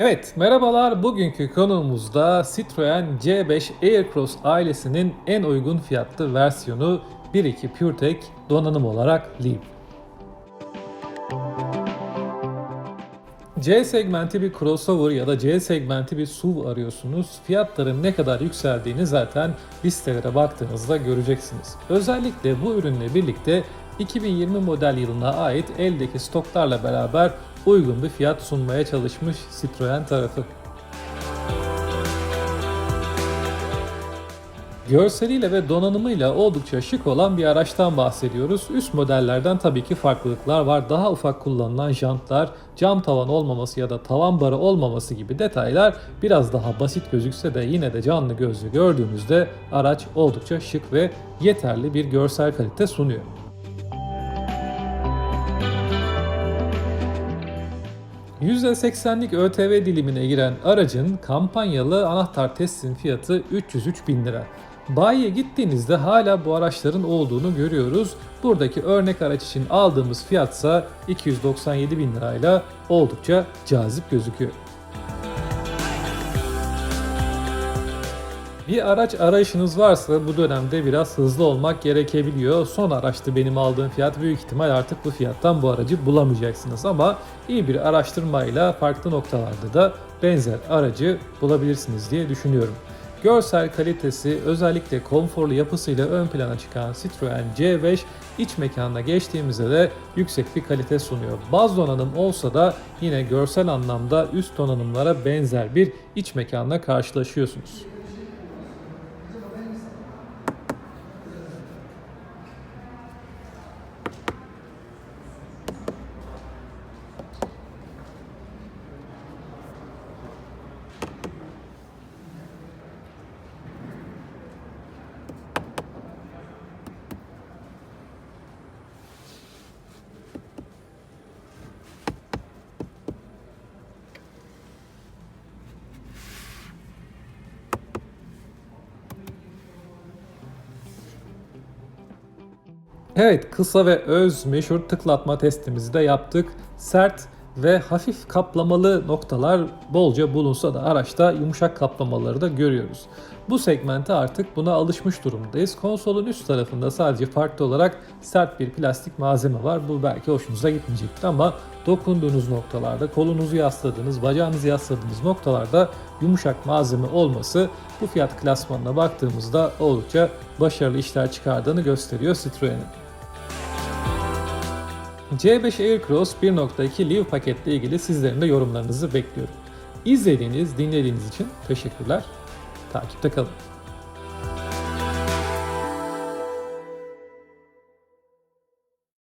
Evet, merhabalar. Bugünkü konuğumuzda Citroen C5 Aircross ailesinin en uygun fiyatlı versiyonu 1.2 PureTech donanım olarak Leaf. C segmenti bir crossover ya da C segmenti bir SUV arıyorsunuz. Fiyatların ne kadar yükseldiğini zaten listelere baktığınızda göreceksiniz. Özellikle bu ürünle birlikte 2020 model yılına ait eldeki stoklarla beraber uygun bir fiyat sunmaya çalışmış Citroen tarafı. Görseliyle ve donanımıyla oldukça şık olan bir araçtan bahsediyoruz. Üst modellerden tabii ki farklılıklar var. Daha ufak kullanılan jantlar, cam tavan olmaması ya da tavan barı olmaması gibi detaylar biraz daha basit gözükse de yine de canlı gözle gördüğünüzde araç oldukça şık ve yeterli bir görsel kalite sunuyor. %80'lik ÖTV dilimine giren aracın kampanyalı anahtar testin fiyatı 303 bin lira. Bayiye gittiğinizde hala bu araçların olduğunu görüyoruz. Buradaki örnek araç için aldığımız fiyatsa 297 bin lirayla oldukça cazip gözüküyor. Bir araç arayışınız varsa bu dönemde biraz hızlı olmak gerekebiliyor. Son araçtı benim aldığım fiyat büyük ihtimal artık bu fiyattan bu aracı bulamayacaksınız ama iyi bir araştırmayla farklı noktalarda da benzer aracı bulabilirsiniz diye düşünüyorum. Görsel kalitesi özellikle konforlu yapısıyla ön plana çıkan Citroen C5 iç mekanına geçtiğimizde de yüksek bir kalite sunuyor. Baz donanım olsa da yine görsel anlamda üst donanımlara benzer bir iç mekanla karşılaşıyorsunuz. フフフフ。Evet, kısa ve öz meşhur tıklatma testimizi de yaptık. Sert ve hafif kaplamalı noktalar bolca bulunsa da araçta yumuşak kaplamaları da görüyoruz. Bu segmente artık buna alışmış durumdayız. Konsolun üst tarafında sadece farklı olarak sert bir plastik malzeme var. Bu belki hoşunuza gitmeyecektir ama dokunduğunuz noktalarda, kolunuzu yasladığınız, bacağınızı yasladığınız noktalarda yumuşak malzeme olması bu fiyat klasmanına baktığımızda oldukça başarılı işler çıkardığını gösteriyor Citroen'in. C5 Aircross 1.2 Live paketle ilgili sizlerin de yorumlarınızı bekliyorum. İzlediğiniz, dinlediğiniz için teşekkürler. Takipte kalın.